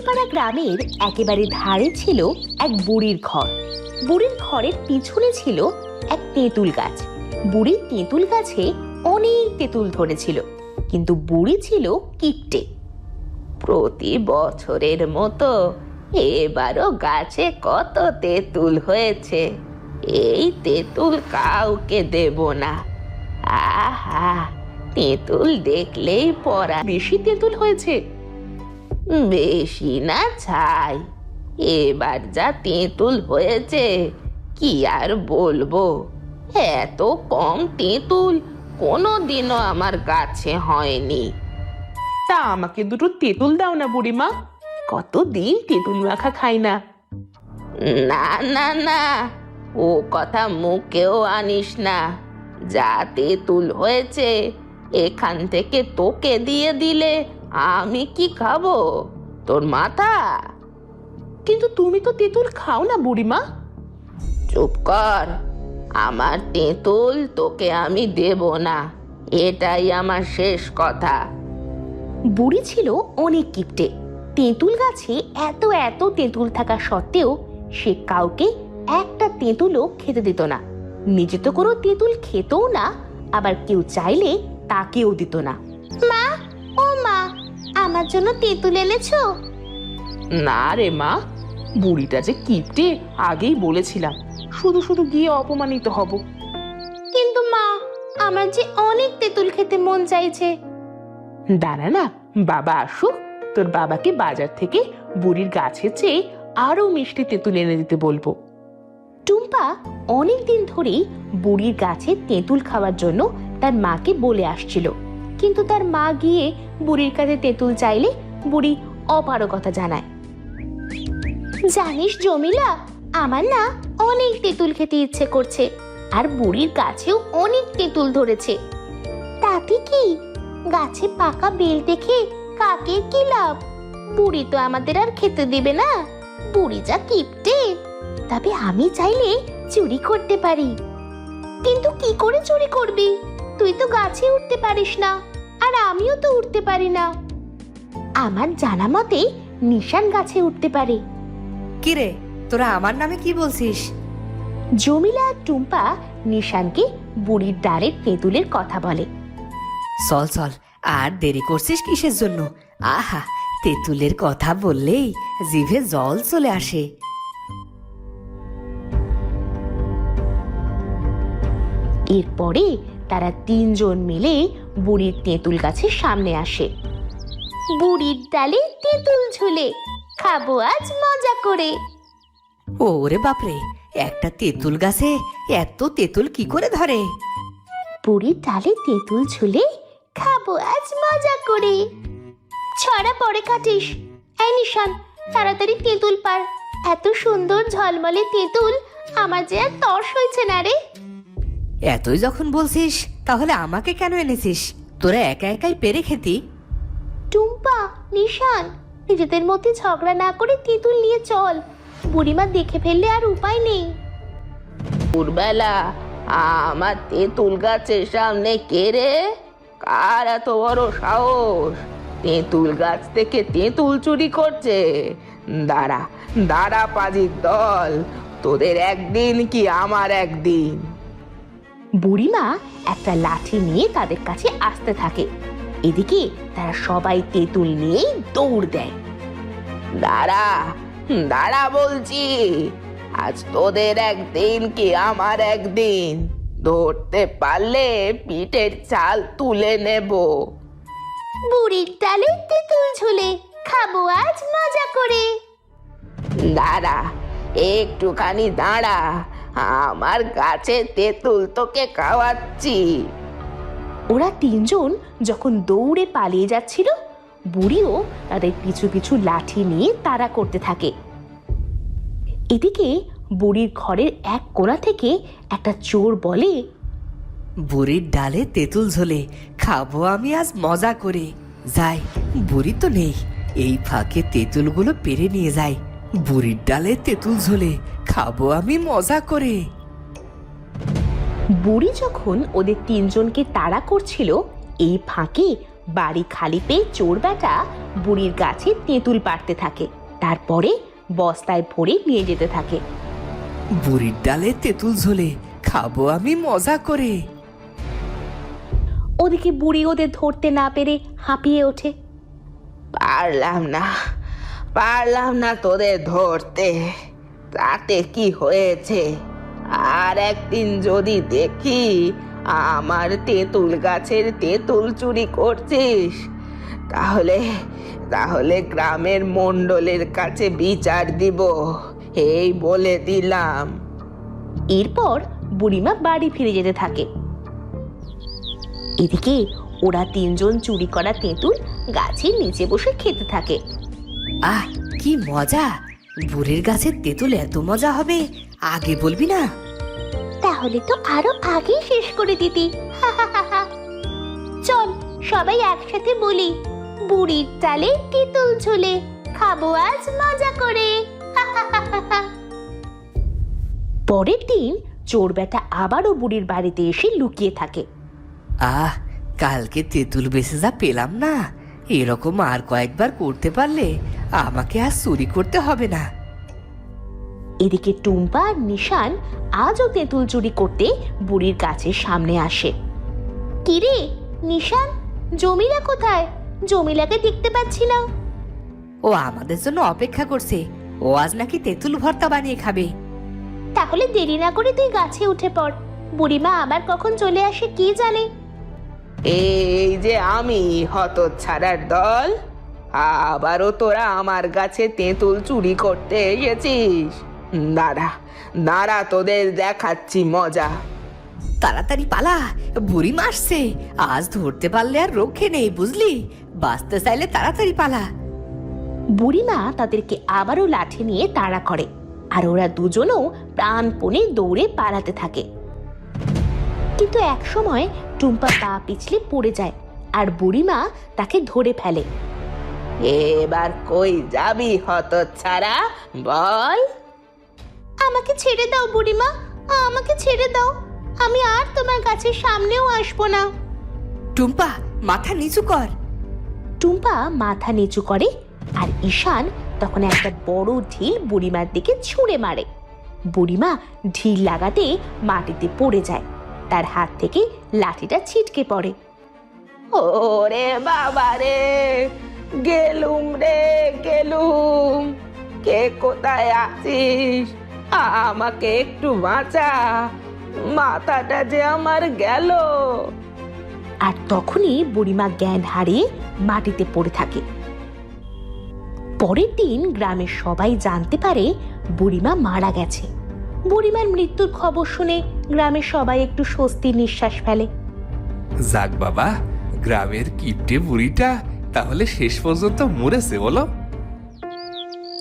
তেঁতুলপাড়া গ্রামের একেবারে ধারে ছিল এক বুড়ির ঘর। বুড়ির ঘরের পিছনে ছিল এক তেঁতুল গাছ। বুড়ির তেঁতুল গাছে অনেক তেঁতুল ধরেছিল, কিন্তু বুড়ি ছিল কিপটে। প্রতি বছরের মতো এবারও গাছে কত তেঁতুল হয়েছে, এই তেঁতুল কাউকে দেব না। আহা, তেঁতুল দেখলেই পড়া বেশি তেঁতুল হয়েছে। বেশি না ছাই। এবার যা তেঁতুল হয়েছে কি আর বলব? এত কম তেঁতুল কোনো দিনও আমার কাছে হয়নি। তা আমাকে দুটো তেঁতুল দাও না বুড়িমা। কতদিন তেঁতুল মাখা খাই না। না না না ও কথা মুখেও আনিস না। যা তেঁতুল হয়েছে এখান থেকে তোকে দিয়ে দিলে আমি কি খাব? তোর মাথা? কিন্তু তুমি তো তেঁতুল খাও না বুড়িমা। চুপ কর, আমার তেঁতুল তোকে আমি দেব না, এটাই আমার শেষ কথা। বুড়ি ছিল অনেক কিপটে। তেঁতুল গাছে এত এত তেঁতুল থাকা সত্ত্বেও সে কাউকে একটা তেঁতুলও খেতে দিত না। নিজে তো কোনো তেঁতুল খেতও না, আবার কেউ চাইলে তাকেও দিত না। আমার জন্য তেঁতুল এনেছো? না রে মা বুড়িটা যে কিপটে আগেই বলেছিলাম শুধু শুধু গিয়ে অপমানিত হব। কিন্তু মা আমার যে অনেক তেঁতুল খেতে মন চাইছে। দাঁড়া না বাবা আসুক তোর বাবাকে বাজার থেকে বুড়ির গাছের চেয়ে আরও মিষ্টি তেঁতুল এনে দিতে বলব। টুম্পা অনেক দিন ধরেই বুড়ির গাছে তেঁতুল খাওয়ার জন্য তার মাকে বলে আসছিল। কিন্তু তার মা গিয়ে বুড়ির কাছে তেঁতুল চাইলে বুড়ি অপারগতা জানায়। জানিস জমিলা, আমার না অনেক তেঁতুল খেতে ইচ্ছে করছে, আর বুড়ির গাছেও অনেক তেঁতুল ধরেছে। তাতে কি? গাছে পাকা বেল দেখে কাকে কি লাভ? বুড়ি তো আমাদের আর খেতে দিবে না। বুড়ি যা কিপটে। তবে আমি চাইলে চুরি করতে পারি। কিন্তু কি করে চুরি করবি? তুই তো গাছে উঠতে পারিস না। আর আমিও তো উঠতে পারি না। আমার জানা মতে নিশান গাছে উঠতে পারে। কিরে তোরা আমার নামে কি বলছিস? জমিলা আর টুম্পা নিশানকে বুড়ির ডালের তেঁতুলের কথা বলে। চল চল আর দেরি করছিস কিসের জন্য? আহা তেঁতুলের কথা বললেই জিভে জল চলে আসে। এরপরে তারা তিনজন মিলে বুড়ির তেঁতুল গাছের সামনে আসে। বুড়ির ডালে তেঁতুল ঝুলে খাব আজ মজা করে। ওরে বাপরে একটা তেঁতুল গাছে এত তেঁতুল কি করে ধরে? বুড়ির ডালে তেঁতুল ঝুলে খাব আজ মজা করে। ছড়া পরে কাটিস। এই নিশান তাড়াতাড়ি তেঁতুল পার এত সুন্দর ঝলমলে তেঁতুল আমার যে আর তর্স হয়েছে না রে। এতই যখন বলছিস তাহলে আমাকে কেন এনেছিস? তোরা একা একাই পেরে খেতি। টুম্পা নিশান নিজেদের মধ্যে ঝগড়া না করে তেঁতুল নিয়ে চল। বুড়িমা দেখে ফেললে আর উপায় নেই। ভোরবেলা আমার তেঁতুল গাছের সামনে কে রে? কার এত বড় সাহস? তেঁতুল গাছ থেকে তেঁতুল চুরি করছে। দাঁড়া দাঁড়া পাজির দল তোদের একদিন কি আমার একদিন? বুড়িমা একটা লাঠি নিয়ে তাদের কাছে আসতে থাকে। এদিকে তারা সবাই তেঁতুল নিয়েই দৌড় দেয়। দাঁড়া দাঁড়া বলছি আজ তোদের একদিন কি আমার একদিন? ধরতে পারলে পিঠের চাল তুলে নেব। বুড়ির ডালে তেঁতুল ঝুলে খাব আজ মজা করে। দাঁড়া একটুখানি দাঁড়া আমার গাছে তেঁতুল তোকে খাওয়াচ্ছি। ওরা তিনজন যখন দৌড়ে পালিয়ে যাচ্ছিল বুড়িও তাদের পিছু পিছু লাঠি নিয়ে তাড়া করতে থাকে। এদিকে বুড়ির ঘরের এক কোণা থেকে একটা চোর বলে বুড়ির ডালে তেঁতুল ঝোলে খাব আমি আজ মজা করে। যাই বুড়ি তো নেই এই ফাঁকে তেঁতুলগুলো পেরে নিয়ে যাই। বুড়ির ডালে তেঁতুল ঝোলে খাব আমি মজা করে। বুড়ি যখন ওদের তিনজনকে তাড়া করছিল এই ফাঁকে বাড়ি খালি পেয়ে চোর বেটা বুড়ির গাছে তেঁতুল পাড়তে থাকে। তারপরে বস্তায় ভরে নিয়ে যেতে থাকে। বুড়ির ডালে তেঁতুল ঝোলে খাব আমি মজা করে। ওদিকে বুড়ি ওদের ধরতে না পেরে হাঁপিয়ে ওঠে। পারলাম না। পারলাম না তোদের ধরতে, তাতে কি হয়েছে? আর একদিন যদি দেখি আমার তেঁতুল গাছের তেঁতুল চুরি করছিস, তাহলে তাহলে গ্রামের মণ্ডলের কাছে বিচার দিব, এই বলে দিলাম। এরপর বুড়িমা বাড়ি ফিরে যেতে থাকে। এদিকে ওরা তিনজন চুরি করা তেঁতুল গাছের নিচে বসে খেতে থাকে। আহ কি মজা। বুড়ির গাছের তেঁতুল এত মজা হবে আগে বলবি না। তাহলে তো আরও আগেই শেষ করে দিতি। চল সবাই একসাথে বলি বুড়ির তালে তেঁতুল ঝুলে খাব আজ মজা করে। পরের দিন চোর বেটা আবারও বুড়ির বাড়িতে এসে লুকিয়ে থাকে। আহ কালকে তেঁতুল বেঁচে যা পেলাম না। এরকম আর কয়েকবার করতে পারলে আমাকে আর চুরি করতে হবে না। এদিকে টুম্পা আর নিশান আজও তেঁতুল চুরি করতে বুড়ির গাছের সামনে আসে। কিরে নিশান জমিলা কোথায়? জমিলাকে দেখতে পাচ্ছি না। ও আমাদের জন্য অপেক্ষা করছে। ও আজ নাকি তেঁতুল ভর্তা বানিয়ে খাবে। তাহলে দেরি না করে তুই গাছে উঠে পড়। বুড়িমা আবার কখন চলে আসে কি জানে? এই যে আমি হতচ্ছাড়ার দল। আবারও তোরা আমার গাছে তেঁতুল চুরি করতে এসেছিস। দাঁড়া দাঁড়া তোদের দেখাচ্ছি মজা। তাড়াতাড়ি পালা বুড়ি মারছে। আজ ধরতে পারলে আর রক্ষে নেই বুঝলি? বাঁচতে চাইলে তাড়াতাড়ি পালা। বুড়িমা তাদেরকে আবারও লাঠি নিয়ে তাড়া করে আর ওরা দুজনও প্রাণপণে দৌড়ে পালাতে থাকে। কিন্তু এক সময় টুম্পা পা পিছলে পড়ে যায় আর বুড়িমা তাকে ধরে ফেলে। এবার কই যাবি হত হতচ্ছাড়া বল। আমাকে ছেড়ে দাও বুড়িমা আমাকে ছেড়ে দাও। আমি আর তোমার কাছে সামনেও আসব না। টুম্পা মাথা নিচু কর। টুম্পা মাথা নিচু করে আর ঈশান তখন একটা বড় ঢিল বুড়িমার দিকে ছুঁড়ে মারে। বুড়িমা ঢিল লাগাতে মাটিতে পড়ে যায়। তার হাত থেকে লাঠিটা ছিটকে পড়ে। ওরে বাবা রে গেলুম রে গেলুম কে কোথায় আছিস? আমাকে একটু বাঁচা মাথাটা যে আমার গেল। আর তখনই বুড়িমা জ্ঞান হারিয়ে মাটিতে পড়ে থাকে। পরের দিন গ্রামের সবাই জানতে পারে বুড়িমা মারা গেছে। বুড়িমার মৃত্যুর খবর শুনে গ্রামের সবাই একটু স্বস্তির নিঃশ্বাস ফেলে। যাক বাবা গ্রামের কিপটে বুড়িটা তাহলে শেষ পর্যন্ত মরেছে, বলো।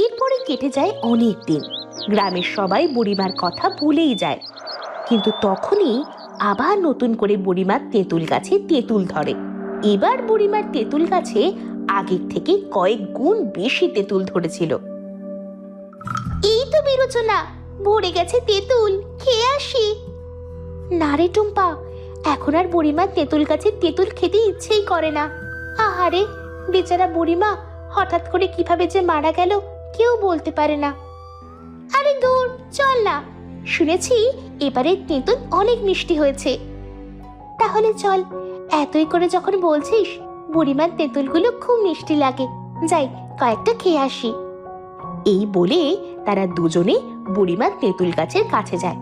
এরপরে কেটে যায় অনেক দিন। গ্রামের সবাই বুড়িমার কথা ভুলেই যায়। কিন্তু তখনই আবার নতুন করে বুড়িমার তেঁতুল গাছে তেঁতুল ধরে। এবার বুড়িমার তেঁতুল গাছে আগের থেকে কয়েক গুণ বেশি তেঁতুল ধরেছিল। এই তো বিরোচনা, ভরে গেছে তেঁতুল, খেয়ে আসি। না রে টুম্পা, এখন আর বুড়িমার তেঁতুল গাছে তেঁতুল খেতে ইচ্ছেই করে না। আহারে, বেচারা বুড়িমা, হঠাৎ করে কীভাবে যে মারা গেল, কেউ বলতে পারে না। আরে দূর, চল না। শুনেছি, এবারে তেঁতুল অনেক মিষ্টি হয়েছে। তাহলে চল, এতই করে যখন বলছিস, বুড়িমার তেঁতুলগুলো খুব মিষ্টি লাগে। যাই, কয়েকটা খেয়ে আসি। এই বলে তারা দুজনে বুড়িমার তেঁতুল গাছের কাছে যায়।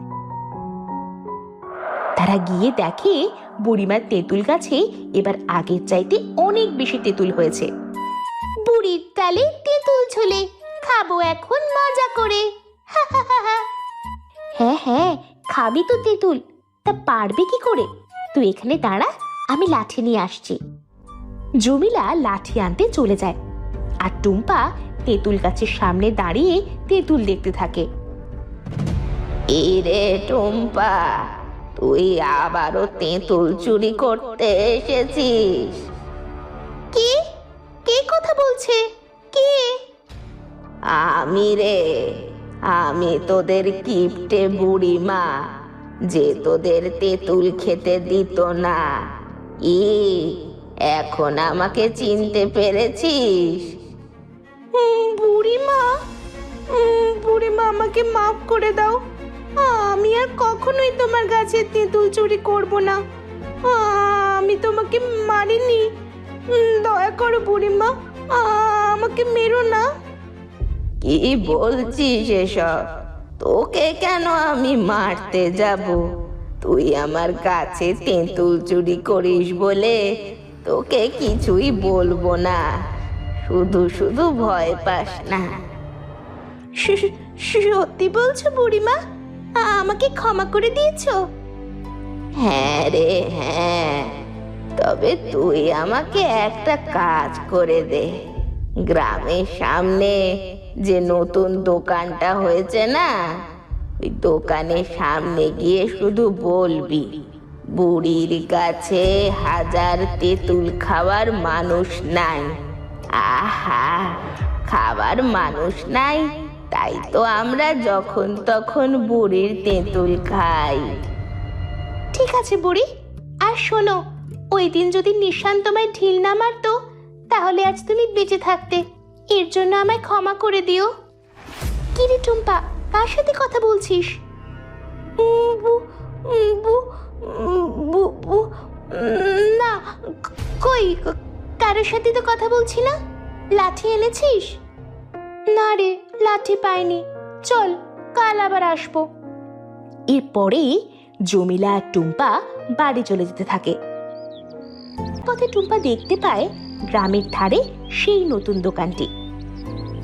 তারা গিয়ে দেখে বুড়িমার তেঁতুল গাছে এবার আগের চাইতে অনেক বেশি তেঁতুল হয়েছে। বুড়ির তালে তেঁতুল ঝোলে খাব এখন মজা করে। হ্যাঁ হ্যাঁ খাবি তো তেঁতুল। তা পারবে কি করে? তুই এখানে দাঁড়া আমি লাঠি নিয়ে আসছি। জমিলা লাঠি আনতে চলে যায় আর টুম্পা তেঁতুল গাছের সামনে দাঁড়িয়ে তেঁতুল দেখতে থাকে। এই রে টুম্পা তুই আবারও তেঁতুল চুরি করতে এসেছিস। কে? কে কথা বলছে? কে? আমি রে আমি তোদের কিপটে বুড়ি মা যে তোদের তেঁতুল খেতে দিত না। ই এখন আমাকে চিনতে পেরেছিস? বুড়িমা বুড়িমা আমাকে মাফ করে দাও। আমি আর কখনোই তোমার গাছের তেঁতুল চুরি করব না। আমি তোমাকে মারিনি। দয়া করো বুড়িমা আমাকে মেরো না। কি বলছিস এসব? তোকে কেন আমি মারতে যাব? তুই আমার কাছে তেঁতুল চুরি করিস বলে তোকে কিছুই বলব না। শুধু শুধু ভয় পাস না। সত্যি বলছো বুড়িমা? আমাকে ক্ষমা করে দিয়েছ? হ্যাঁ রে হ্যাঁ। তবে তুই আমাকে একটা কাজ করে দে। গ্রামের সামনে যে নতুন দোকানটা হয়েছে না, ওই দোকানের সামনে গিয়ে শুধু বলবি, বুড়ির কাছে হাজার তেঁতুল খাওয়ার মানুষ নাই। আহা খাবার মানুষ নাই? তাই তো আমরা যখন তখন বুড়ির তেঁতুল খাই। ঠিক আছে বুড়ি আর শোনো ওই দিন যদি নিশান তোমায় ঢিল না মারতো তাহলে আজ তুমি বেঁচে থাকতে। এর জন্য আমায় ক্ষমা করে দিও। কি রে টুম্পা কার সাথে কথা বলছিস? না কই কারোর সাথে তো কথা বলছি না? লাঠি এনেছিস? না রে লাঠি পাইনি। চল কাল আবার আসব। এরপরেই জমিলা আর টুম্পা বাড়ি চলে যেতে থাকে। পথে টুম্পা দেখতে পায় গ্রামের ধারে সেই নতুন দোকানটি।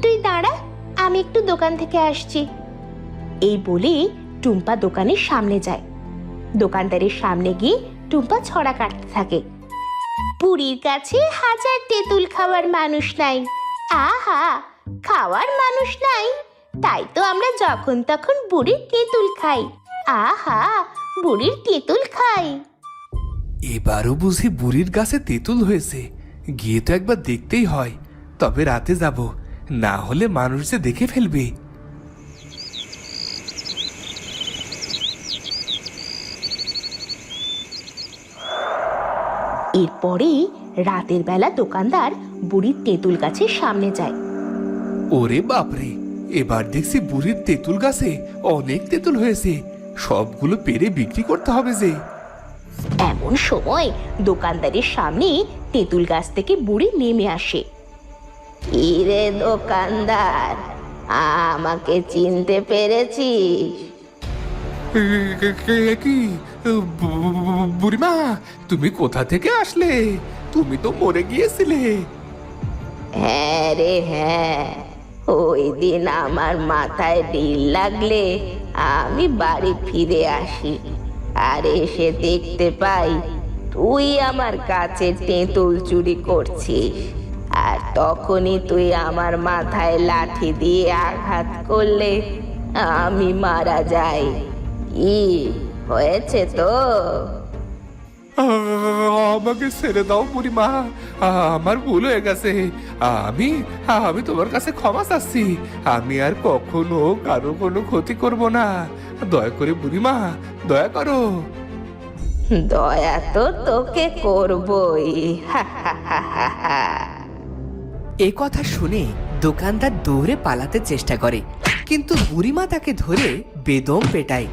তুই দাঁড়া আমি একটু দোকান থেকে আসছি। এই বলে টুম্পা দোকানের সামনে যায়। দোকানদারের সামনে গিয়ে টুম্পা ছড়া কাটতে থাকে। পুরীর কাছে হাজার তেঁতুল খাওয়ার মানুষ নাই। আহা! খাওয়ার মানুষ নাই। তাই তো আমরা যখন তখন বুড়ির তেঁতুল খাই। আহা বুড়ির তেঁতুল খাই। এবারও বুঝি বুড়ির গাছে তেঁতুল হয়েছে। গিয়ে তো একবার দেখতেই হয়। তবে রাতে যাব। না হলে মানুষ যে দেখে ফেলবে। এরপরেই রাতের বেলা দোকানদার বুড়ির তেঁতুল গাছের সামনে যায়। ওরে বাপরে এবার দেখছি বুড়ির তেঁতুল গাছে অনেক তেঁতুল হয়েছে। সবগুলো পেরে বিক্রি করতে হবে যে। এমন সময় দোকানদারের সামনে তেঁতুল গাছ থেকে বুড়ি নেমে আসে। রে দোকানদার আমাকে চিনতে পেরেছিস? কি বুড়িমা তুমি কোথা থেকে আসলে? তুমি তো মরে গিয়েছিলে। হ্যাঁ রে হ্যাঁ। ওই দিন আমার মাথায় ডিল লাগলে আমি বাড়ি ফিরে আসি। আর এসে দেখতে পাই তুই আমার কাছে তেঁতুল চুরি করছিস। আর তখনই তুই আমার মাথায় লাঠি দিয়ে আঘাত করলে আমি মারা যাই। কি হয়েছে তো? আমাকে ছেড়ে দাও বুড়িমা। আমার ভুল হয়ে গেছে। আমি আমি তোমার কাছে ক্ষমা চাচ্ছি। আমি আর কখনো কারও কোনো ক্ষতি করব না। দয়া করে বুড়িমা দয়া করো। দয়া তো তোকে করবই। এ কথা শুনে দোকানদার দৌড়ে পালাতে চেষ্টা করে। কিন্তু বুড়িমা তাকে ধরে বেদম পেটায়।